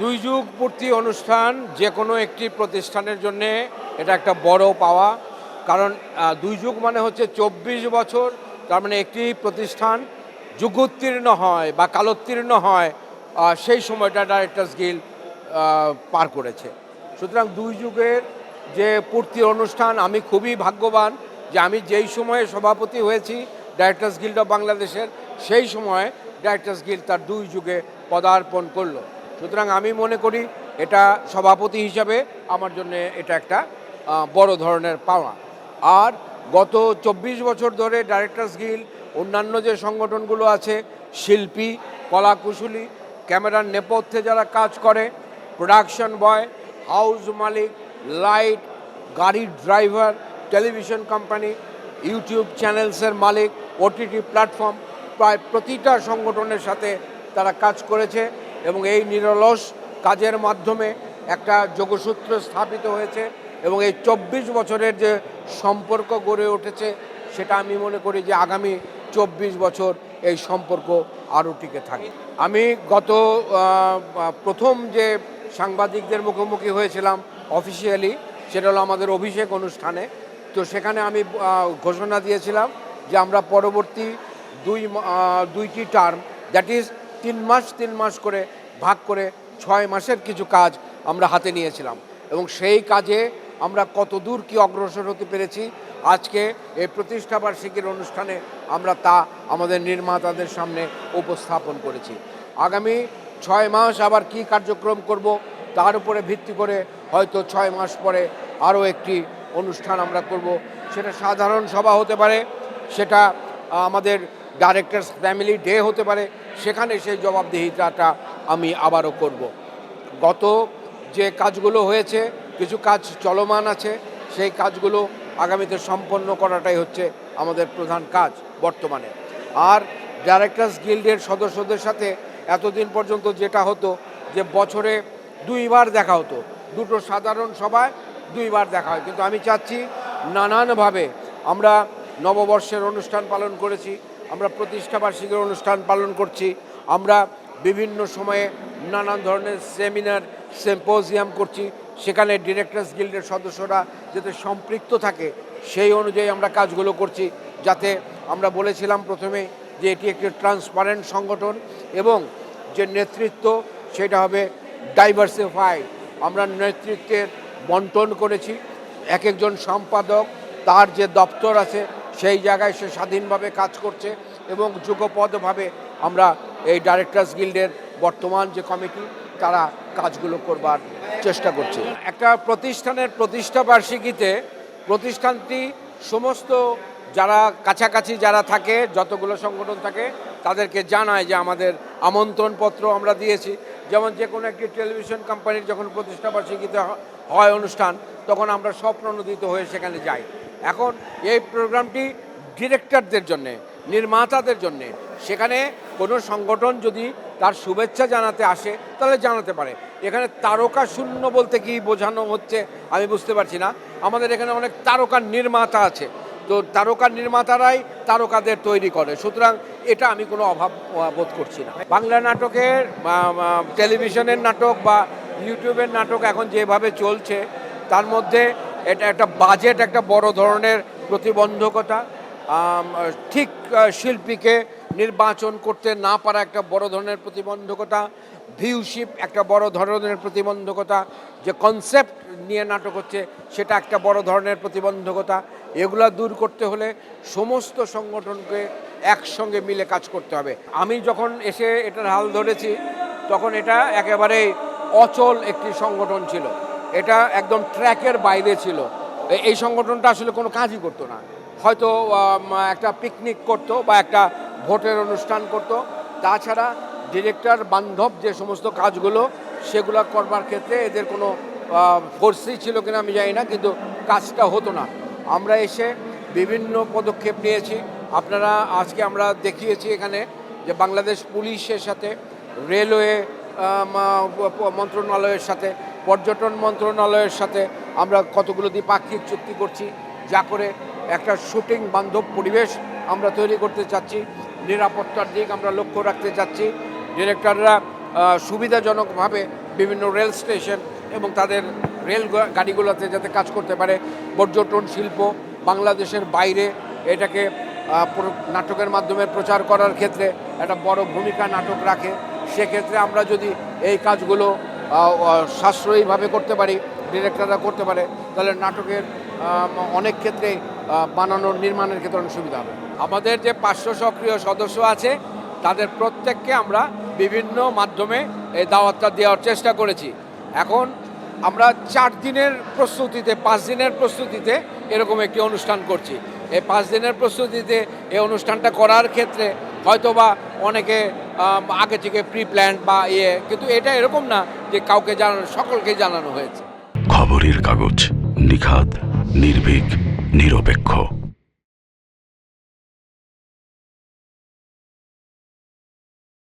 দুই যুগ পূর্তি অনুষ্ঠান যে কোনো একটি প্রতিষ্ঠানের জন্যে এটা একটা বড় পাওয়া। কারণ দুই যুগ মানে হচ্ছে চব্বিশ বছর, তার মানে একটি প্রতিষ্ঠান যুগোত্তীর্ণ হয় বা কালোত্তীর্ণ হয় সেই সময়টা ডাইরেক্টর্স গিল পার করেছে। সুতরাং দুই যুগের যে পূর্তি অনুষ্ঠান, আমি খুবই ভাগ্যবান যে আমি যেই সময়ে সভাপতি হয়েছি ডাইরেক্টর্স গিল্ড অফ বাংলাদেশের সেই সময়ে ডাইরেক্টর্স গিল্ড তার দুই যুগে পদার্পণ করল। সুতরাং আমি মনে করি এটা সভাপতি হিসাবে আমার জন্য এটা একটা বড় ধরনের পাওয়া আর গত চব্বিশ বছর ধরে ডাইরেক্টর্স গিল অন্যান্য যে সংগঠনগুলো আছে, শিল্পী, কলাকুশলী, ক্যামেরার নেপথ্যে যারা কাজ করে প্রোডাকশন বয় হাউস মালিক লাইট গাড়ির ড্রাইভার টেলিভিশন কোম্পানি ইউটিউব চ্যানেলসের মালিক ওটিটি প্ল্যাটফর্ম প্রায় প্রতিটা সংগঠনের সাথে তারা কাজ করেছে। এবং এই নিরলস কাজের মাধ্যমে একটা যোগসূত্র স্থাপিত হয়েছে এবং এই চব্বিশ বছরের যে সম্পর্ক গড়ে উঠেছে, সেটা আমি মনে করি যে আগামী চব্বিশ বছর এই সম্পর্ক আরও টিকে থাকে আমি গত প্রথম যে সাংবাদিকদের মুখোমুখি হয়েছিলাম অফিসিয়ালি সেটা হলো আমাদের অভিষেক অনুষ্ঠানে। তো সেখানে আমি ঘোষণা দিয়েছিলাম যে আমরা পরবর্তী দুই দুইটি টার্ম দ্যাট ইজ তিন মাস তিন মাস করে ভাগ করে ছয় মাসের কিছু কাজ আমরা হাতে নিয়েছিলাম। এবং সেই কাজে আমরা কত দূর কি অগ্রসর হতে পেরেছি, আজকে এই প্রতিষ্ঠাবার্ষিকীর অনুষ্ঠানে আমরা তা আমাদের নির্মাতাদের সামনে উপস্থাপন করেছি। আগামী ছয় মাস আবার কি কার্যক্রম করব, তার উপরে ভিত্তি করে হয়তো ছয় মাস পরে আরও একটি অনুষ্ঠান আমরা করব। সেটা সাধারণ সভা হতে পারে, সেটা আমাদের ডাইরেক্টরস ফ্যামিলি ডে হতে পারে, সেখানে সেই জবাবদিহিতাটা আমি আবারও করব। গত যে কাজগুলো হয়েছে, কিছু কাজ চলমান আছে, সেই কাজগুলো আগামীতে সম্পন্ন করাটাই হচ্ছে আমাদের প্রধান কাজ বর্তমানে। আর ডাইরেক্টার্স গিল্ডের সদস্যদের সাথে এতদিন পর্যন্ত যেটা হতো যে বছরে দুইবার দেখা হতো। দুটো সাধারণ সভায় দুইবার দেখা হয়। কিন্তু আমি চাচ্ছি নানানভাবে আমরা নববর্ষের অনুষ্ঠান পালন করেছি আমরা প্রতিষ্ঠাবার্ষিকীর অনুষ্ঠান পালন করছি। আমরা বিভিন্ন সময়ে নানান ধরনের সেমিনার সেম্পোজিয়াম করছি। সেখানে ডিরেক্টর্স গিল্ডের সদস্যরা যাতে সম্পৃক্ত থাকে, সেই অনুযায়ী আমরা কাজগুলো করছি। যাতে আমরা বলেছিলাম প্রথমে যে এটি একটি ট্রান্সপারেন্ট সংগঠন এবং যে নেতৃত্ব, সেটা হবে ডাইভার্সিফাইড আমরা নেতৃত্বের বন্টন করেছি। এক একজন সম্পাদক, তার যে দপ্তর আছে সেই জায়গায় সে স্বাধীনভাবে কাজ করছে এবং যুগপদভাবে আমরা এই ডাইরেক্টর্স গিল্ডের বর্তমান যে কমিটি তারা কাজগুলো করবার চেষ্টা করছে। একটা প্রতিষ্ঠানের প্রতিষ্ঠা বার্ষিকীতে প্রতিষ্ঠানটি সমস্ত যারা কাছাকাছি যারা থাকে, যতগুলো সংগঠন থাকে, তাদেরকে জানায় যে আমাদের আমন্ত্রণপত্র আমরা দিয়েছি। যেমন যে কোনো একটি টেলিভিশন কোম্পানির যখন প্রতিষ্ঠা বার্ষিকীতে হয় অনুষ্ঠান, তখন আমরা স্বপ্রণোদিত হয়ে সেখানে যাই। এখন এই প্রোগ্রামটি ডিরেক্টরদের জন্যে, নির্মাতাদের জন্যে। সেখানে কোনো সংগঠন যদি তার শুভেচ্ছা জানাতে আসে, তাহলে জানাতে পারে। এখানে তারকা শূন্য বলতে কি বোঝানো হচ্ছে, আমি বুঝতে পারছি না। আমাদের এখানে অনেক তারকা নির্মাতা আছে। তো তারকা নির্মাতারাই তারকাদের তৈরি করে। সুতরাং এটা আমি কোনো অভাব বোধ করছি না। বাংলা নাটকের টেলিভিশনের নাটক বা ইউটিউবের নাটক এখন যেভাবে চলছে, তার মধ্যে এটা একটা বাজেট, একটা বড় ধরনের প্রতিবন্ধকতা। ঠিক শিল্পীকে নির্বাচন করতে না পারা একটা বড় ধরনের প্রতিবন্ধকতা, ভিউশিপ একটা বড় ধরনের প্রতিবন্ধকতা, যে কনসেপ্ট নিয়ে নাটক হচ্ছে সেটা একটা বড় ধরনের প্রতিবন্ধকতা। এগুলা দূর করতে হলে সমস্ত সংগঠনকে একসঙ্গে মিলে কাজ করতে হবে। আমি যখন এসে এটার হাল ধরেছি, তখন এটা একেবারেই অচল একটি সংগঠন ছিল। এটা একদম ট্র্যাকের বাইরে ছিল। এই সংগঠনটা আসলে কোনো কাজই করতো না। হয়তো একটা পিকনিক করতো বা একটা ভোটের অনুষ্ঠান করতো। তাছাড়া ডিরেক্টর বান্ধব যে সমস্ত কাজগুলো, সেগুলো করবার ক্ষেত্রে এদের কোনো ফোর্সই ছিল কিনা আমি জানি না, কিন্তু কাজটা হতো না। আমরা এসে বিভিন্ন পদক্ষেপ নিয়েছি। আপনারা আজকে আমরা দেখিয়েছি এখানে যে বাংলাদেশ পুলিশের সাথে, রেলওয়ে মন্ত্রণালয়ের সাথে পর্যটন মন্ত্রণালয়ের সাথে আমরা কতগুলো দ্বিপাক্ষিক চুক্তি করছি, যা করে একটা শুটিং বান্ধব পরিবেশ আমরা তৈরি করতে চাচ্ছি, নিরাপত্তার দিক আমরা লক্ষ্য রাখতে চাচ্ছি, ডিরেক্টররা সুবিধাজনকভাবে বিভিন্ন রেল স্টেশন এবং তাদের রেল গাড়িগুলোতে যাতে কাজ করতে পারে, পর্যটন শিল্প, বাংলাদেশের বাইরে এটাকে নাটকের মাধ্যমে প্রচার করার ক্ষেত্রে একটা বড় ভূমিকা নাটক রাখে, সেক্ষেত্রে আমরা যদি এই কাজগুলো সাশ্রয়ীভাবে করতে পারি ডিরেক্টররা করতে পারে, তাহলে নাটকের অনেক ক্ষেত্রে বানানোর, নির্মাণের ক্ষেত্রে অনেক সুবিধা হবে। আমাদের যে পাঁচশো সক্রিয় সদস্য আছে, তাদের প্রত্যেককে আমরা বিভিন্ন মাধ্যমে এই দাওয়াতটা দেওয়ার চেষ্টা করেছি। এখন আমরা চার দিনের প্রস্তুতিতে, পাঁচ দিনের প্রস্তুতিতে এরকম একটি অনুষ্ঠান করছি। এই পাঁচ দিনের প্রস্তুতিতে এই অনুষ্ঠানটা করার ক্ষেত্রে হয়তোবা অনেকে আগে থেকে প্রি প্ল্যান বা ইয়ে কিন্তু এটা এরকম না যে কাউকে জানানো, সকলকে জানানো হয়েছে। খবরের কাগজ নিখাদ, নির্ভীক, নিরপেক্ষ।